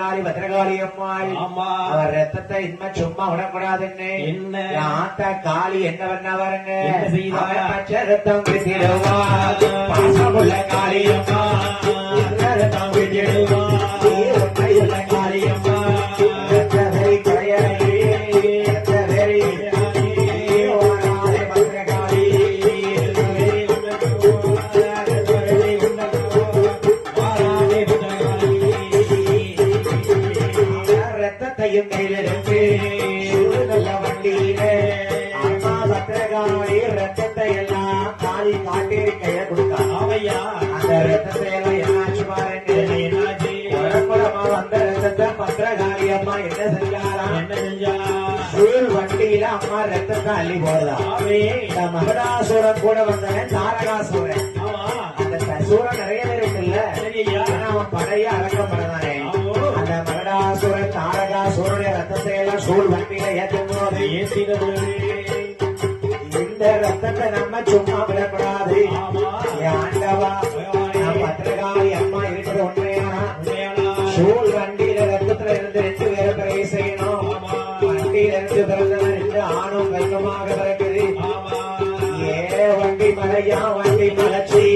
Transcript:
காளி பத்திரகாளி அம்மாள். அவர் ரத்தத்தை இனிமே சும்மா விடக்கூடாதுன்னு. ஆத்தா காளி என்ன பண்ண பாருங்க பச்சை ரத்தம் பாசமுள்ள காளி அம்மா. ரத்தம் வித்திடுவா ரத்தத்தையும் கையிலிருந்து நல்ல வண்டியிலே அம்மா ரத்தத்தை எல்லாம் காளி காட்டி கையில கொடுத்தா ஆமையா? அந்த ரத்தத்தை எல்லாம் என்னாச்சு பாருங்க வந்த ரத்தத்தை பத்திரகாளி அம்மா என்ன செஞ்சாராம் என்ன செஞ்சா சூழ் வண்டியில அம்மா ரத்தத்தை அள்ளி போடுதா. இந்த மகடாசுரன் கூட வந்தவன் தாரகாசுரன். அந்த சூரன் நிறைய பேர் இருக்குல்ல. அவன் படைய அடக்கம் தாரகாசுரனுடைய ரத்தத்தை எல்லாம் சூழ் வண்டியில ஏற்றும் போது ஏசினது இந்த ரத்தத்தை நம்ம சும்மா விடக்கூடாது. ஆண்டவா பத்திரகாளி அம்மா இருக்கிற உண்மையானா? சூழ் வண்டியில ரத்தத்துல இருந்து ரெண்டு பேரை பிறகு செய்யணும். வண்டியில இருந்து பிறந்தவன் ரெண்டு ஆணும் பெண்ணுமாக பிறகுது ஏ வண்டி மலையா வண்டி மலச்சி.